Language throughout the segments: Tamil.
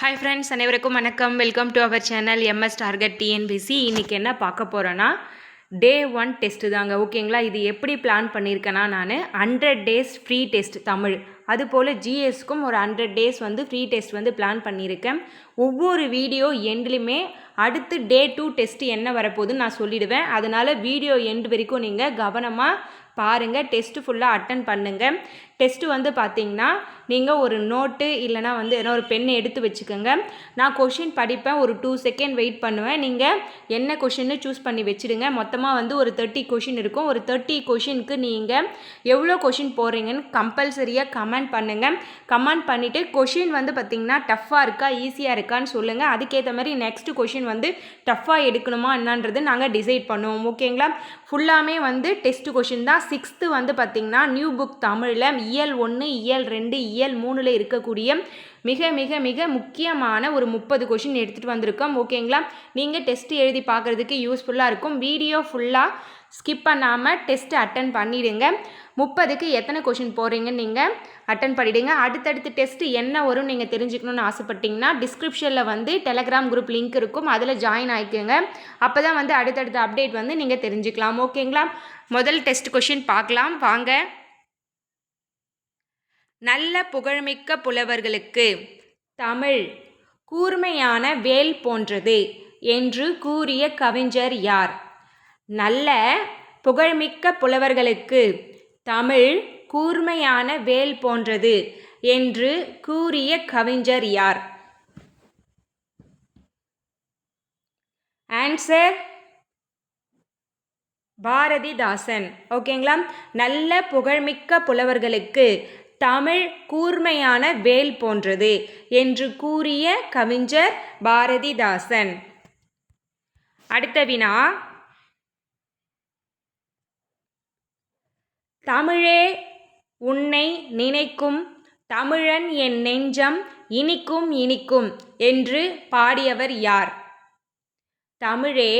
ஹாய் ஃப்ரெண்ட்ஸ் அனைவருக்கும் வணக்கம். Welcome to our channel MS target TNPSC இன்றைக்கி என்ன பார்க்க போகிறோன்னா டே ஒன் டெஸ்ட்டு தாங்க. ஓகேங்களா இது எப்படி பிளான் பண்ணியிருக்கேன்னா நான் hundred days free test Tamil. அதுபோல் ஜிஎஸ்க்கும் ஒரு ஹண்ட்ரட் டேஸ் வந்து ஃப்ரீ டெஸ்ட் வந்து பிளான் பண்ணியிருக்கேன் ஒவ்வொரு வீடியோ எண்ட்லையுமே அடுத்து டே டூ டெஸ்ட் என்ன வரப்போகுதுன்னு நான் சொல்லிடுவேன். அதனால் வீடியோ எண்ட் வரைக்கும் நீங்கள் கவனமாக பாருங்கள் டெஸ்ட்டு ஃபுல்லாக அட்டன் பண்ணுங்கள் டெஸ்ட்டு வந்து பார்த்தீங்கன்னா நீங்கள் ஒரு நோட்டு இல்லைனா வந்து எதனா ஒரு பெண்ணை எடுத்து வச்சுக்கோங்க. நான் கொஷின் படிப்பேன் ஒரு டூ செகண்ட் வெயிட் பண்ணுவேன். நீங்கள் என்ன கொஷின்னு சூஸ் பண்ணி வச்சுடுங்க. மொத்தமாக வந்து ஒரு தேர்ட்டி கொஷின் இருக்கும். ஒரு தேர்ட்டி கொஷினுக்கு நீங்கள் எவ்வளோ கொஷின் போடுறீங்கன்னு கம்பல்சரியாக கமெண்ட் பண்ணுங்கள் கமெண்ட் பண்ணிவிட்டு கொஷின் வந்து பார்த்திங்கன்னா டஃப்பாக இருக்கா ஈஸியாக இருக்கான்னு சொல்லுங்கள் அதுக்கேற்ற மாதிரி நெக்ஸ்ட்டு கொஷின் வந்து டஃப்பாக எடுக்கணுமா என்னன்றது நாங்கள் டிசைட் பண்ணுவோம். ஓகேங்களா ஃபுல்லாமே வந்து டெஸ்ட் கொஷின் தான். சிக்ஸ்த்து வந்து பார்த்திங்கன்னா நியூ புக் தமிழில் இயல் ஒன்று இயல் ரெண்டு இயல் மூணில் இருக்கக்கூடிய மிக மிக மிக முக்கியமான ஒரு முப்பது கொஷின் எடுத்துகிட்டு வந்திருக்கோம். ஓகேங்களா? நீங்கள் டெஸ்ட் எழுதி பார்க்குறதுக்கு யூஸ்ஃபுல்லாக இருக்கும். வீடியோ ஃபுல்லாக ஸ்கிப் பண்ணாமல் டெஸ்ட்டு அட்டன் பண்ணிவிடுங்க முப்பதுக்கு எத்தனை கொஷின் போகிறீங்கன்னு நீங்கள் அட்டன் பண்ணிவிடுங்க அடுத்தடுத்து டெஸ்ட்டு என்ன வரும் நீங்கள் தெரிஞ்சுக்கணுன்னு ஆசைப்பட்டீங்கன்னா டிஸ்கிரிப்ஷனில் வந்து டெலகிராம் குரூப் லிங்க் இருக்கும். அதில் ஜாயின் ஆகிக்கோங்க அப்போ தான் வந்து அடுத்தடுத்த அப்டேட் வந்து நீங்கள் தெரிஞ்சுக்கலாம். ஓகேங்களா? முதல் டெஸ்ட் கொஷின் பார்க்கலாம். வாங்க. நல்ல புகழ்மிக்க புலவர்களுக்கு. தமிழ் கூர்மையான வேல் போன்றது என்று கூறிய கவிஞர் யார்? நல்ல புகழ்மிக்க புலவர்களுக்கு தமிழ் கூர்மையான வேல் போன்றது என்று கூறிய கவிஞர் யார்? ஆன்சர் பாரதிதாசன். ஓகேங்களா நல்ல புகழ்மிக்க புலவர்களுக்கு தமிழ் கூர்மையான வேல் போன்றது என்று கூறிய கவிஞர் பாரதிதாசன். அடுத்த வினா. தமிழே உன்னை நினைக்கும் தமிழன் என் நெஞ்சம் இனிக்கும் இனிக்கும் என்று பாடியவர் யார்? தமிழே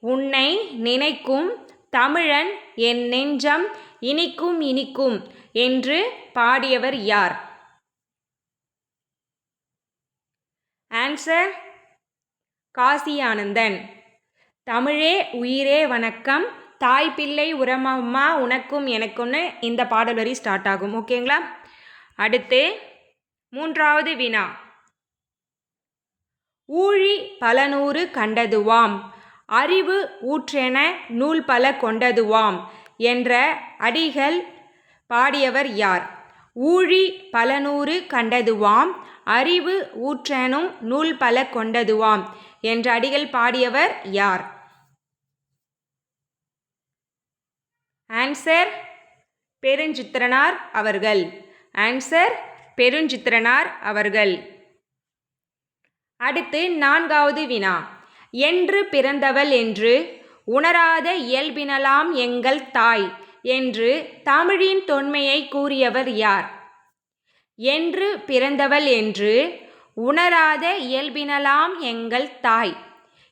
உன்னை நினைக்கும் தமிழன் என் நெஞ்சம் இனிக்கும் இனிக்கும் என்று பாடியவர் யார்? ஆன்சர் காசி ஆனந்தன் தமிழே உயிரே வணக்கம். தாய் பிள்ளை உரமம்மா உனக்கும் எனக்கும்னு இந்த பாடல் வரி ஸ்டார்ட் ஆகும். ஓகேங்களா அடுத்து மூன்றாவது வினா. ஊழி பல நூறு கண்டதுவாம். அறிவு ஊற்றென நூல் பல கொண்டதுவாம் என்ற அடிகள் பாடியவர் யார்? ஊழி பலநூறு கண்டதுவாம் அறிவு ஊற்றனும் நூல் பல கொண்டதுவாம் என்ற அடிகள் பாடியவர் யார்? ஆன்சர் பெருஞ்சித்திரனார் அவர்கள். ஆன்சர் பெருஞ்சித்திரனார் அவர்கள். அடுத்து நான்காவது வினா. என்று பிறந்தவள் என்று உணராத இயல்பினலாம் எங்கள் தாய். என்று தமிழின் தொன்மையை கூறியவர் யார்? என்று பிறந்தவள் என்று உணராத இயல்பினலாம் எங்கள் தாய்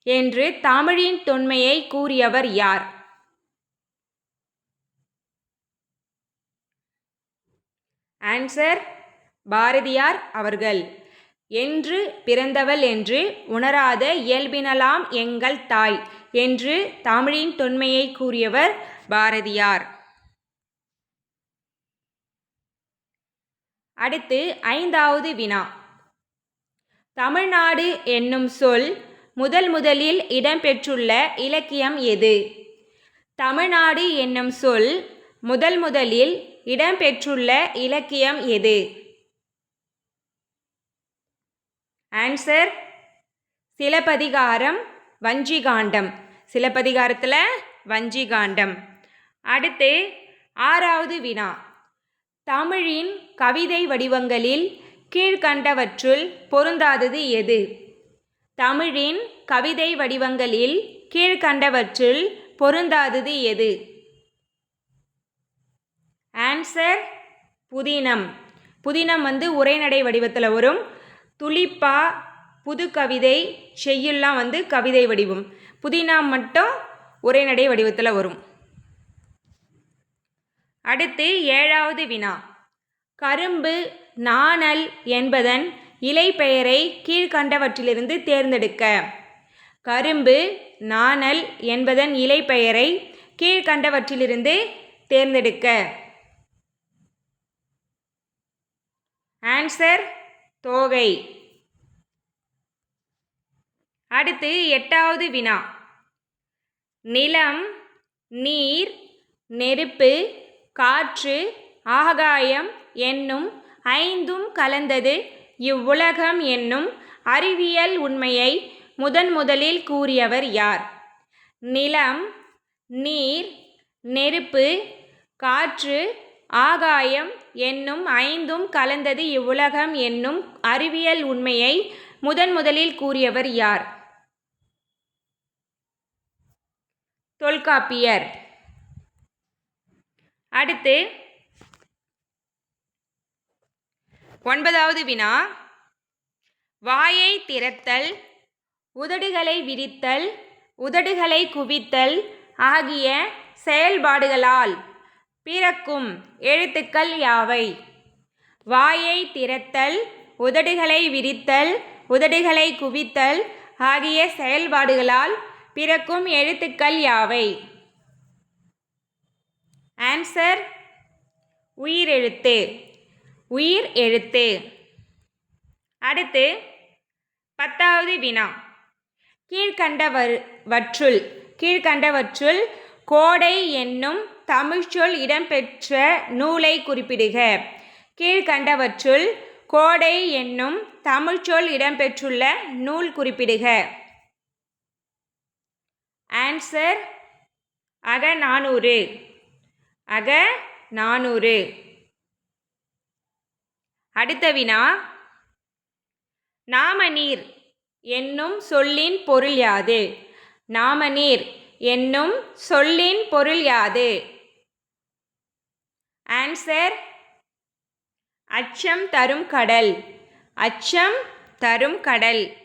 என்று தமிழின் தொன்மையை கூறியவர் யார்? ஆன்சர் பாரதியார் அவர்கள். என்று பிறந்தவள் என்று உணராத இயல்பினலாம் எங்கள் தாய் என்று தமிழின் தொன்மையை கூறியவர் பாரதியார். அடுத்து ஐந்தாவது வினா. தமிழ்நாடு என்னும் சொல் முதல் முதலில் இடம்பெற்றுள்ள இலக்கியம் எது? தமிழ்நாடு என்னும் சொல் முதல் முதலில் இடம்பெற்றுள்ள இலக்கியம் எது? ஆன்சர் சிலப்பதிகாரம் வஞ்சிகாண்டம். சிலப்பதிகாரத்தில் வஞ்சிகாண்டம். அடுத்து ஆறாவது வினா. தமிழின் கவிதை வடிவங்களில் கீழ்கண்டவற்றுள் பொருந்தாதது எது? தமிழின் கவிதை வடிவங்களில் கீழ்கண்டவற்றுள் பொருந்தாதது எது? ஆன்சர் புதினம். புதினம் வந்து உரைநடை வடிவத்தில் வரும். துளிப்பா புது கவிதை செய்யுள்லாம் வந்து கவிதை வடிவம். புதினா மட்டும் உரைநடை வடிவத்தில் வரும். அடுத்து ஏழாவது வினா. கரும்பு நாணல் என்பதன் இலை பெயரை கீழ்கண்டவற்றிலிருந்து தேர்ந்தெடுக்க. கரும்பு நாணல் என்பதன் இலை பெயரை கீழ்கண்டவற்றிலிருந்து தேர்ந்தெடுக்க. ஆன்சர் தோகை. அடுத்து எட்டாவது வினா. நிலம் நீர் நெருப்பு காற்று ஆகாயம் என்னும் ஐந்தும் கலந்தது. இவ்வுலகம் என்னும் அறிவியல் உண்மையை முதன் முதலில் கூறியவர் யார்? நிலம் நீர் நெருப்பு காற்று ஆகாயம் என்னும் ஐந்தும் கலந்தது. இவ்வுலகம் என்னும் அறிவியல் உண்மையை முதன் முதலில் கூறியவர் யார்? தொல்காப்பியர். அடுத்து ஒன்பதாவது வினா. வாயை திறத்தல் உதடுகளை விரித்தல் உதடுகளை குவித்தல் ஆகிய செயல்பாடுகளால் பிறக்கும் எழுத்துக்கள் யாவை? வாயை திறத்தல் உதடுகளை விரித்தல் உதடுகளை குவித்தல் ஆகிய செயல்பாடுகளால் பிறக்கும் எழுத்துக்கள் யாவை? ஆன்சர் உயிரெழுத்து உயிர் எழுத்து. அடுத்து பத்தாவது வினா. கீழ்கண்டவற்றுள் கீழ்கண்டவற்றுள் கோடை என்னும் தமிழ்ச்சொல் இடம்பெற்ற நூலை குறிப்பிடுக. கீழ்கண்டவற்றுள் கோடை என்னும் தமிழ்ச்சொல் இடம்பெற்றுள்ள நூல் குறிப்பிடுக. ஆன்சர் அகநானூறு. அக நானூறு. அடுத்த வினா நாமநீர் என்னும் சொல்லின் பொருள் யாது? நாமநீர் என்னும் சொல்லின் பொருள் யாது? ஆன்சர் அச்சம் தரும் கடல். அச்சம் தரும் கடல்.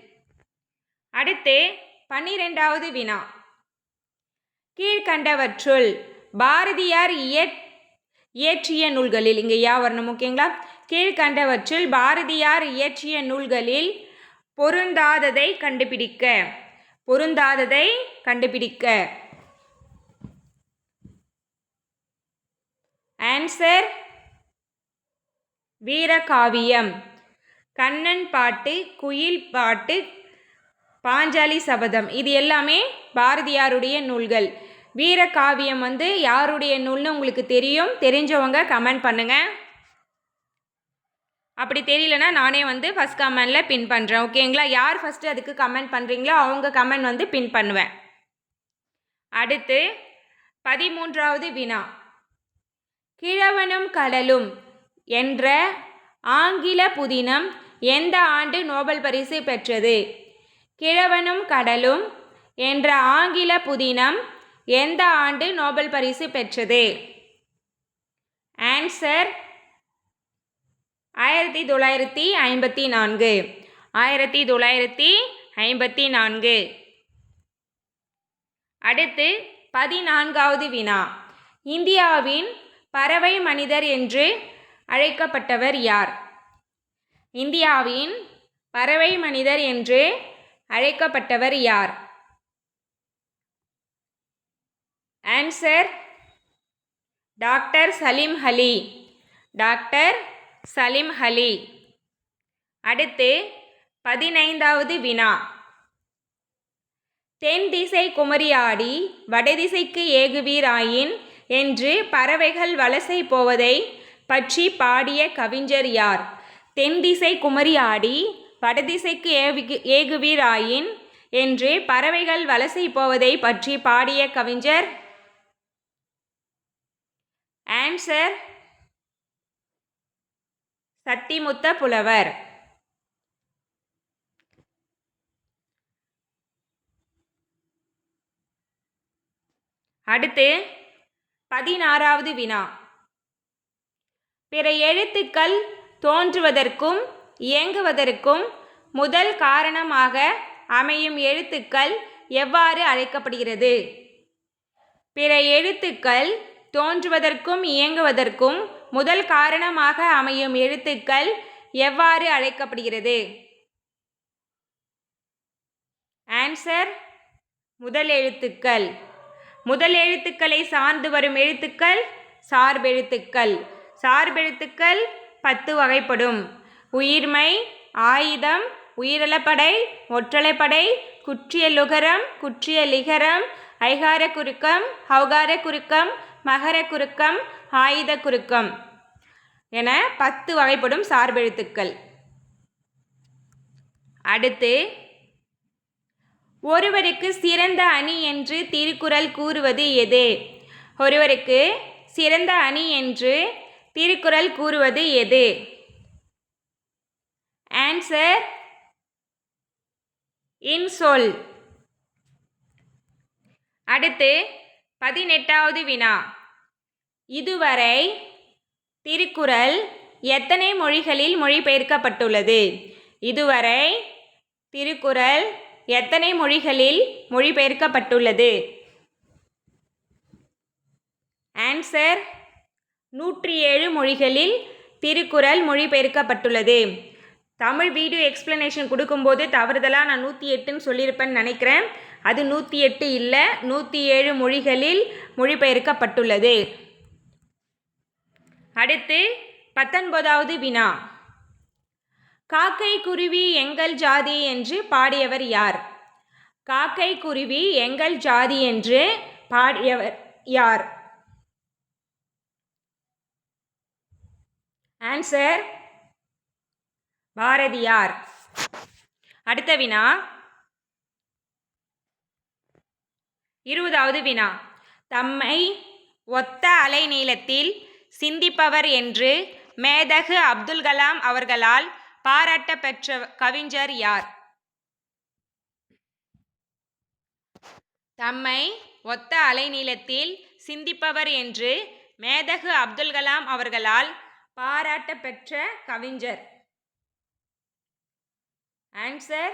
அடுத்து பன்னிரெண்டாவது வினா. கீழ்கண்டவற்றுள் பாரதியார் இயற் இயற்றிய நூல்களில் இங்கே யா வரணும் ஓகேங்களா கீழ்கண்டவற்றில் பாரதியார் இயற்றிய நூல்களில் பொருந்தாததை கண்டுபிடிக்க பொருந்தாததை கண்டுபிடிக்க. ஆன்சர் வீரகாவியம். கண்ணன் பாட்டு குயில் பாட்டு பாஞ்சாலி சபதம். இது எல்லாமே பாரதியாருடைய நூல்கள். வீரகாவியம் வந்து யாருடைய நூல்னு உங்களுக்கு தெரியும்? தெரிஞ்சவங்க கமெண்ட் பண்ணுங்கள் அப்படி தெரியலனா நானே வந்து ஃபஸ்ட் கமெண்டில் பின் பண்ணுறேன் ஓகேங்களா யார் ஃபஸ்ட்டு அதுக்கு கமெண்ட் பண்ணுறீங்களோ அவங்க கமெண்ட் வந்து பின் பண்ணுவேன். அடுத்து பதிமூன்றாவது வினா. கிழவனும் கடலும் என்ற ஆங்கில புதினம் எந்த ஆண்டு நோபல் பரிசு பெற்றது? கிழவனும் கடலும் என்ற ஆங்கில புதினம் எந்த ஆண்டு நோபல் பரிசு பெற்றது? ஆன்சர் ஆயிரத்தி தொள்ளாயிரத்தி ஐம்பத்தி நான்கு. ஆயிரத்தி தொள்ளாயிரத்தி ஐம்பத்தி நான்கு. அடுத்து பதினான்காவது வினா. இந்தியாவின் பறவை மனிதர் என்று அழைக்கப்பட்டவர் யார்? இந்தியாவின் பறவை மனிதர் என்று அழைக்கப்பட்டவர் யார்? Answer doctor Salim Ali doctor Salim Ali அடுத்து பதினைந்தாவது வினா. தென் திசை குமரியாடி வடதிசைக்கு ஏகுவீராயின் என்று பறவைகள் வலசை போவதை பற்றி பாடிய கவிஞர் யார்? தென் திசை குமரியாடி வடதிசைக்கு ஏவி ஏகுவீராயின் என்று பறவைகள் வலசை போவதை பற்றி பாடிய கவிஞர் ஆன்சர் சத்திமுத்த புலவர். அடுத்து பதினாறாவது வினா. பிற எழுத்துக்கள் தோன்றுவதற்கும் இயங்குவதற்கும் முதல் காரணமாக அமையும் எழுத்துக்கள் எவ்வாறு அழைக்கப்படுகிறது? பிற எழுத்துக்கள் தோன்றுவதற்கும் இயங்குவதற்கும் முதல் காரணமாக அமையும் எழுத்துக்கள் எவ்வாறு அழைக்கப்படுகிறது? ஆன்சர் முதல் எழுத்துக்கள். முதல் எழுத்துக்களை சார்ந்து வரும் எழுத்துக்கள் சார்பெழுத்துக்கள். சார்பெழுத்துக்கள் பத்து வகைப்படும். உயிர்மை ஆயுதம் உயிரலப்படை ஒற்றலைப்படை குற்றிய லுகரம் குற்றிய லிகரம் ஐகார குறுக்கம் ஹௌகார குறுக்கம் மகர குறுக்கம் ஆயுத குறுக்கம் என பத்து வகைப்படும் சார்பெழுத்துக்கள் அடுத்து ஒருவருக்கு சிறந்த அணி என்று திருக்குறள் கூறுவது எது? ஒருவருக்கு சிறந்த அணி என்று திருக்குறள் கூறுவது எது? ஆன்சர் இன்சொல். அடுத்து பதினெட்டாவது வினா. இதுவரை திருக்குறள் எத்தனை மொழிகளில் மொழிபெயர்க்கப்பட்டுள்ளது? இதுவரை திருக்குறள் எத்தனை மொழிகளில் மொழிபெயர்க்கப்பட்டுள்ளது? ஆன்சர் நூற்றி ஏழு மொழிகளில் திருக்குறள் மொழிபெயர்க்கப்பட்டுள்ளது. தமிழ் வீடியோ எக்ஸ்ப்ளனேஷன் கொடுக்கும்போது தவறுதலாக நான் நூற்றி எட்டுன்னு சொல்லியிருப்பேன்னு நினைக்கிறேன். அது நூற்றி எட்டு இல்லை நூற்றி ஏழு மொழிகளில் மொழிபெயர்க்கப்பட்டுள்ளது. அடுத்து பத்தொன்பதாவது வினா. காக்கை குருவி எங்கள் ஜாதி என்று பாடியவர் யார்? காக்கை குருவி எங்கள் ஜாதி என்று பாடியவர் யார்? ஆன்சர் பாரதியார். அடுத்த வினா இருபதாவது வினா. தம்மை ஒத்த அலை நீளத்தில் சிந்திப்பவர் என்று மேதகு அப்துல் கலாம் அவர்களால் பாராட்ட பெற்ற கவிஞர் யார்? தம்மை ஒத்த அலைநீளத்தில் சிந்திப்பவர் என்று மேதகு அப்துல் கலாம் அவர்களால் பாராட்ட பெற்ற கவிஞர். ஆன்சர்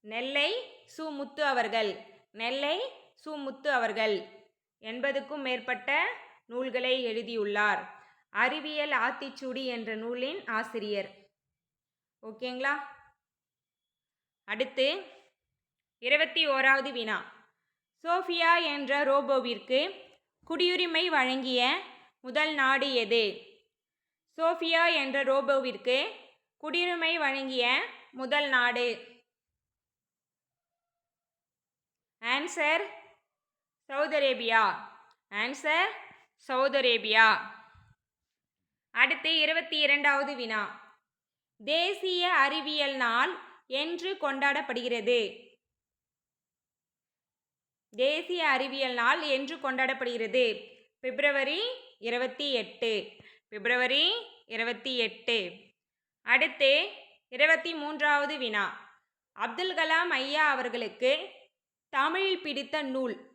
நெல்லை சு முத்து அவர்கள். நெல்லை சுமுத்து அவர்கள் எண்பதுக்கும் மேற்பட்ட நூல்களை எழுதியுள்ளார். அறிவியல் ஆத்திச்சூடி என்ற நூலின் ஆசிரியர். ஓகேங்களா? அடுத்து இருபத்தி ஓராவது வினா. சோஃபியா என்ற ரோபோவிற்கு குடியுரிமை வழங்கிய முதல் நாடு எது? சோஃபியா என்ற ரோபோவிற்கு குடியுரிமை வழங்கிய முதல் நாடு. Answer Saudi Arabia? Answer Saudi Arabia. அடுத்து இருபத்தி இரண்டாவது வினா. தேசிய அறிவியல் நாள் என்று கொண்டாடப்படுகிறது. தேசிய அறிவியல் நாள் என்று கொண்டாடப்படுகிறது. பிப்ரவரி இருபத்தி எட்டு பிப்ரவரி இருபத்தி எட்டு அடுத்து இருபத்தி மூன்றாவது வினா. அப்துல் கலாம் ஐயா அவர்களுக்கு தமிழில் பிடித்த நூல்.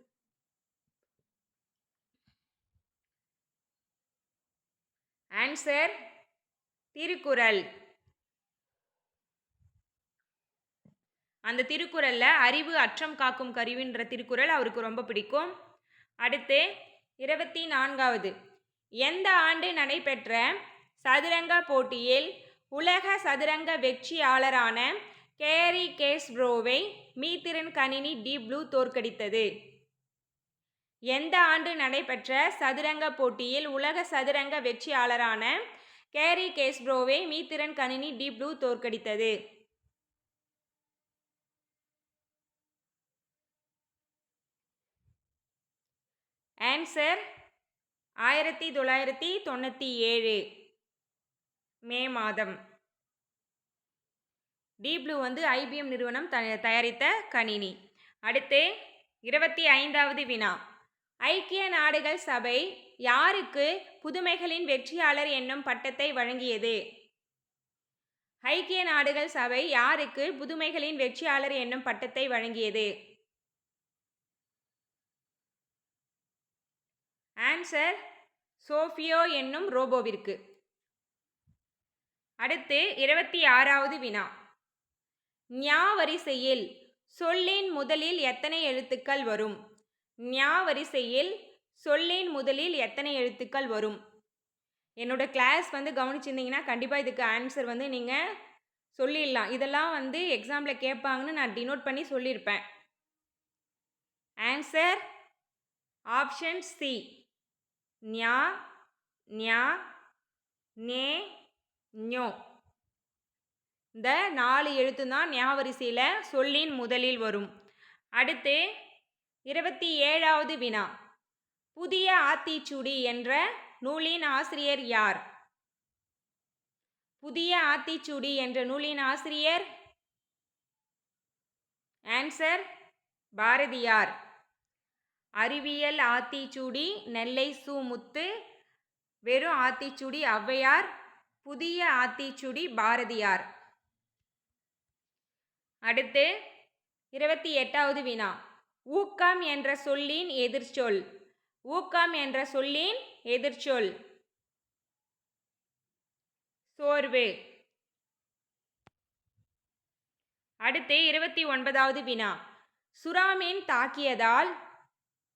ஆன்சர் திருக்குறள். அந்த திருக்குறளில் அறிவு அற்றம் காக்கும் கருவின்ற திருக்குறள் அவருக்கு ரொம்ப பிடிக்கும். அடுத்து இருபத்தி நான்காவது எந்த ஆண்டு நடைபெற்ற சதுரங்க போட்டியில் உலக சதுரங்க வெற்றியாளரான கேரி கேஸ்ப்ரோவை மீத்திரன் கணினி டி ப்ளூ தோற்கடித்தது? எந்த ஆண்டு நடைபெற்ற சதுரங்க போட்டியில் உலக சதுரங்க வெற்றியாளரான கேரி கேஸ்ப்ரோவை மீத்திரன் கணினி டீப் ப்ளூ தோற்கடித்தது. ஆன்சர் ஆயிரத்தி தொள்ளாயிரத்தி தொண்ணூற்றி ஏழு. மே மாதம். டீப்ளூ வந்து ஐபிஎம் நிறுவனம் த தயாரித்த கணினி. அடுத்து இருபத்தி ஐந்தாவது வினா. ஐக்கிய நாடுகள் சபை யாருக்கு புதுமைகளின் வெற்றியாளர் என்னும் பட்டத்தை வழங்கியது? ஐக்கிய நாடுகள் சபை யாருக்கு புதுமைகளின் வெற்றியாளர் என்னும் பட்டத்தை வழங்கியது? ஆன்சர் சோஃபியோ என்னும் ரோபோவிற்கு. அடுத்து இருபத்தி ஆறாவது வினா. ஞா வரிசையில் சொல்லின் முதலில் எத்தனை எழுத்துக்கள் வரும்? ஞா வரிசையில் சொல்லின் முதலில் எத்தனை எழுத்துக்கள் வரும்? என்னோட கிளாஸ் வந்து கவனிச்சிருந்தீங்கன்னா கண்டிப்பாக இதுக்கு ஆன்சர் வந்து நீங்கள் சொல்லிடலாம். இதெல்லாம் வந்து எக்ஸாமில் கேட்பாங்கன்னு நான் டினோட் பண்ணி சொல்லியிருப்பேன். ஆன்சர் ஆப்ஷன் சி ஞா ஞா நே ஞோ. இந்த நாலு எழுத்து தான் ஞாபரிசையில் சொல்லின் முதலில் வரும். அடுத்து இருபத்தி ஏழாவது வினா. புதிய ஆத்திச்சூடி என்ற நூலின் ஆசிரியர் யார்? புதிய ஆத்திச்சூடி என்ற நூலின் ஆசிரியர்? ஆன்சர் பாரதியார். அறிவியல் ஆத்திச்சூடி நெல்லை சு முத்து வெறும் ஆத்திச்சுடி ஔவையார் புதிய ஆத்திச்சுடி பாரதியார். அடுத்து இருபத்தி எட்டாவது வினா. ஊக்கம் என்ற சொல்லின் எதிர்ச்சொல். ஊக்கம் என்ற சொல்லின் எதிர்ச்சொல். சோர்வு. அடுத்து இருபத்தி ஒன்பதாவது வினா. சுறாமீன் தாக்கியதால்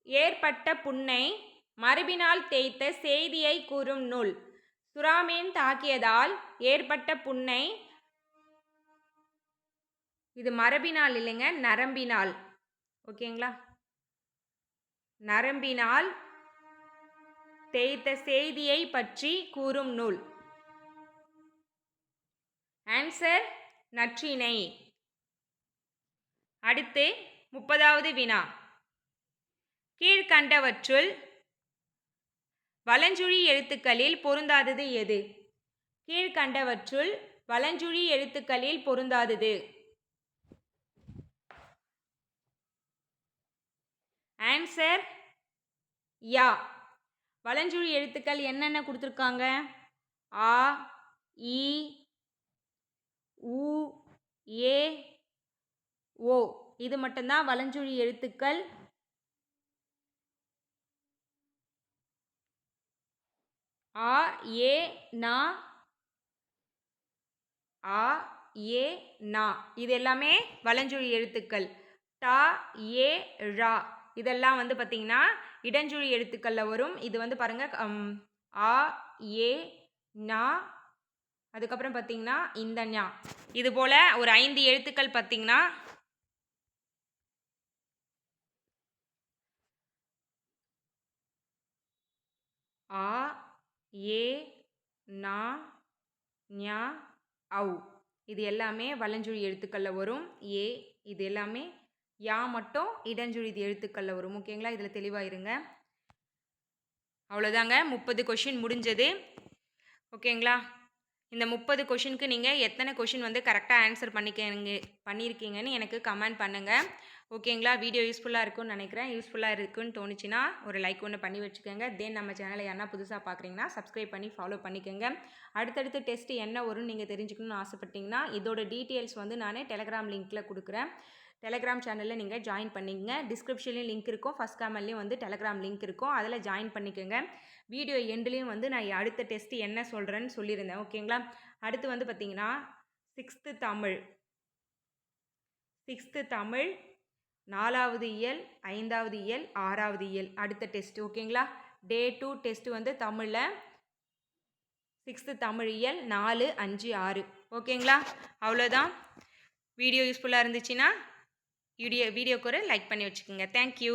ஏற்பட்ட புண்ணை மரபினால் தேய்த்த செய்தியை கூறும் நூல். சுறாமீன் தாக்கியதால் ஏற்பட்ட புண்ணை இது மரபினால் இல்லைங்க நரம்பினால். ஓகேங்களா? நரம்பினால் தேய்த்த செய்தியை பற்றி கூறும் நூல். ஆன்சர் நற்றினை அடுத்து முப்பதாவது வினா. கீழ்கண்டவற்றுள் வலஞ்சுழி எழுத்துக்களில் பொருந்தாதது எது? கீழ்கண்டவற்றுள் வலஞ்சுழி எழுத்துக்களில் பொருந்தாதது. ஆன்சர் யா வலஞ்சுழி எழுத்துக்கள் என்னென்ன கொடுத்துருக்காங்க? ஆ இ உ ஏ ஓ. இது மட்டும்தான் வலஞ்சுழி எழுத்துக்கள். ஆ ஏ நா. ஆ ஏ நா. இது எல்லாமே வலஞ்சுழி எழுத்துக்கள். டா ஏ ழா இதெல்லாம் வந்து பார்த்திங்கன்னா இடஞ்சுழி எழுத்துக்களில் வரும். இது வந்து பாருங்கள் ஆ ஏ நா அதுக்கப்புறம் பார்த்திங்கன்னா இந்த ஞா. இது போல் ஒரு ஐந்து எழுத்துக்கள் பார்த்திங்கன்னா ஆ ஏ நா ஞா ஔ. இது எல்லாமே வலஞ்சுழி எழுத்துக்களில் வரும். ஏ இது எல்லாமே யா மட்டும் இடஞ்சுழி எழுத்துக்களில் வரும். ஓகேங்களா? இதில் தெளிவாக இருங்க. அவ்வளோதாங்க முப்பது கொஷின் முடிஞ்சது. ஓகேங்களா? இந்த முப்பது கொஷினுக்கு நீங்கள் எத்தனை கொஷின் வந்து கரெக்டாக ஆன்சர் பண்ணிக்கங்க பண்ணியிருக்கீங்கன்னு எனக்கு கமெண்ட் பண்ணுங்கள் ஓகேங்களா? வீடியோ யூஸ்ஃபுல்லாக இருக்கும்னு நினைக்கிறேன். யூஸ்ஃபுல்லாக இருக்குன்னு தோணுச்சுன்னா ஒரு லைக் ஒன்று பண்ணி வச்சுக்கோங்க. தென் நம்ம சேனலை யாரா புதுசாக பார்க்குறீங்கன்னா சப்ஸ்கிரைப் பண்ணி ஃபாலோ பண்ணிக்கோங்க. அடுத்தடுத்து டெஸ்ட் என்ன வரும்னு நீங்கள் தெரிஞ்சுக்கணும்னு ஆசைப்பட்டீங்கன்னா இதோட டீட்டெயில்ஸ் வந்து நான் டெலகிராம் லிங்க்கில் கொடுக்குறேன். டெலகிராம் சேனலில் நீங்கள் ஜாயின் பண்ணிக்கங்க. டிஸ்கிரிப்ஷன்லேயும் லிங்க் இருக்கும். ஃபஸ்ட் கமெண்ட்லேயும் வந்து டெலகிராம் லிங்க் இருக்கும். அதில் ஜாயின் பண்ணிக்கோங்க. வீடியோ எண்ட்லேயும் வந்து நான் அடுத்த டெஸ்ட்டு என்ன சொல்கிறேன்னு சொல்லியிருந்தேன். ஓகேங்களா அடுத்து வந்து பார்த்திங்கன்னா சிக்ஸ்த்து தமிழ். சிக்ஸ்த்து தமிழ் நாலாவது இயல் ஐந்தாவது இயல் ஆறாவது இயல். அடுத்த டெஸ்ட் ஓகேங்களா டே டூ டெஸ்ட் வந்து தமிழில். சிக்ஸ்த்து தமிழ் இயல் நாலு அஞ்சு ஆறு. ஓகேங்களா அவ்வளோதான் வீடியோ யூஸ்ஃபுல்லாக இருந்துச்சுன்னா வீடியோ வீடியோக்கு ஒரு லைக் பண்ணி வச்சுக்கோங்க. தேங்க்யூ